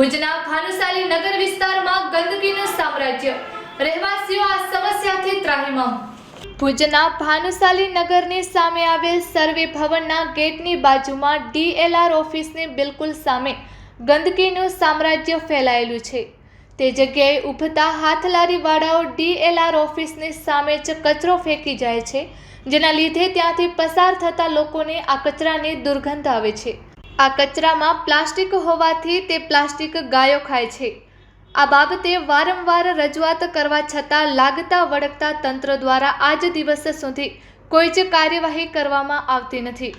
ભુજના ભાનુશાલી નગર વિસ્તારમાં ગંદકીનું સામ્રાજ્ય. રહેવાસીઓ આ સમસ્યાથી ત્રાહિમામ. ભુજના ભાનુશાલી નગરની સામે આવેલ સર્વે ભવનના ગેટની બાજુમાં ડીએલઆર ઓફિસની બિલકુલ સામે ગંદકીનું સામ્રાજ્ય ફેલાયેલું છે. તે જગ્યાએ ઉભતા હાથલારીવાળાઓ ડીએલઆર ઓફિસની સામે જ કચરો ફેંકી જાય છે, જેના લીધે ત્યાંથી પસાર થતા લોકોને આ કચરાની દુર્ગંધ આવે છે. આ કચરામાં પ્લાસ્ટિક હોવાથી તે પ્લાસ્ટિક ગાયો ખાય છે. આ બાબતે વારંવાર રજૂઆત કરવા છતાં લાગતા વળગતા તંત્ર દ્વારા આજ દિવસ સુધી કોઈ જ કાર્યવાહી કરવામાં આવતી નથી.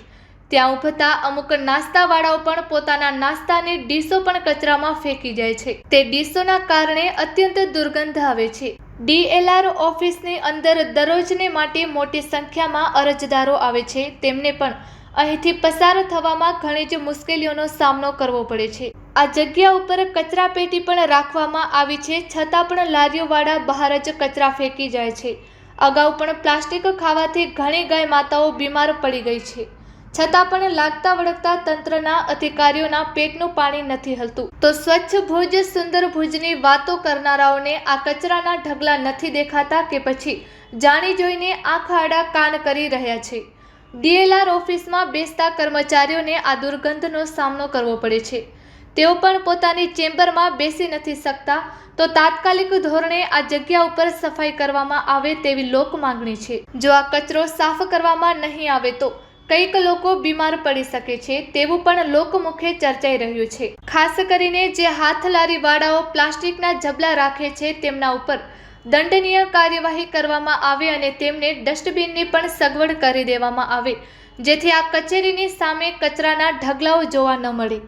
ત્યાં ઉભતા અમુક નાસ્તાવાળાઓ પણ પોતાના નાસ્તાની ડીશો પણ કચરામાં ફેંકી જાય છે. તે ડીશોના કારણે અત્યંત દુર્ગંધ આવે છે. ડીએલઆર ઓફિસની અંદર દરરોજને માટે મોટી સંખ્યામાં અરજદારો આવે છે. તેમને પણ અહીંથી પસાર થવામાં ઘણી જ મુશ્કેલીઓનો સામનો કરવો પડે છે. આ જગ્યા ઉપર કચરા પેટી પણ રાખવામાં આવી છે, છતાં પણ લારીઓવાળા બહાર જ કચરા ફેંકી જાય છે. અગાઉ પણ પ્લાસ્ટિક ખાવાથી ઘણી ગાય માતાઓ બીમાર પડી ગઈ છે. છતાં પણ લાગતા વળગતા તંત્રના અધિકારીઓના પેટનું પાણી નથી હલતું. તો સ્વચ્છ ભુજ, સુંદર ભુજની વાતો કરનારાઓને આ કચરાના ઢગલા નથી દેખાતા કે પછી જાણી જોઈને આંખ આડા કાન કરી રહ્યા છે. ડીએલઆર ઓફિસમાં બેસતા કર્મચારીઓને આ દુર્ગંધનો સામનો કરવો પડે છે. તેઓ પણ પોતાની ચેમ્બરમાં બેસી નથી શકતા. તો તાત્કાલિક ધોરણે આ જગ્યા ઉપર સફાઈ કરવામાં આવે તેવી લોક માંગણી છે. જો આ કચરો સાફ કરવામાં નહીં આવે તો કંઈક લોકો બીમાર પડી શકે છે તેવું પણ લોકમુખે ચર્ચાઈ રહ્યું છે. ખાસ કરીને જે હાથલારી વાળાઓ પ્લાસ્ટિકના જબલા રાખે છે તેમના ઉપર દંડનીય કાર્યવાહી કરવામાં આવે અને તેમને ડસ્ટબિનની પણ સગવડ કરી દેવામાં આવે, જેથી આ કચેરીની સામે કચરાના ઢગલાઓ જોવા ન મળે.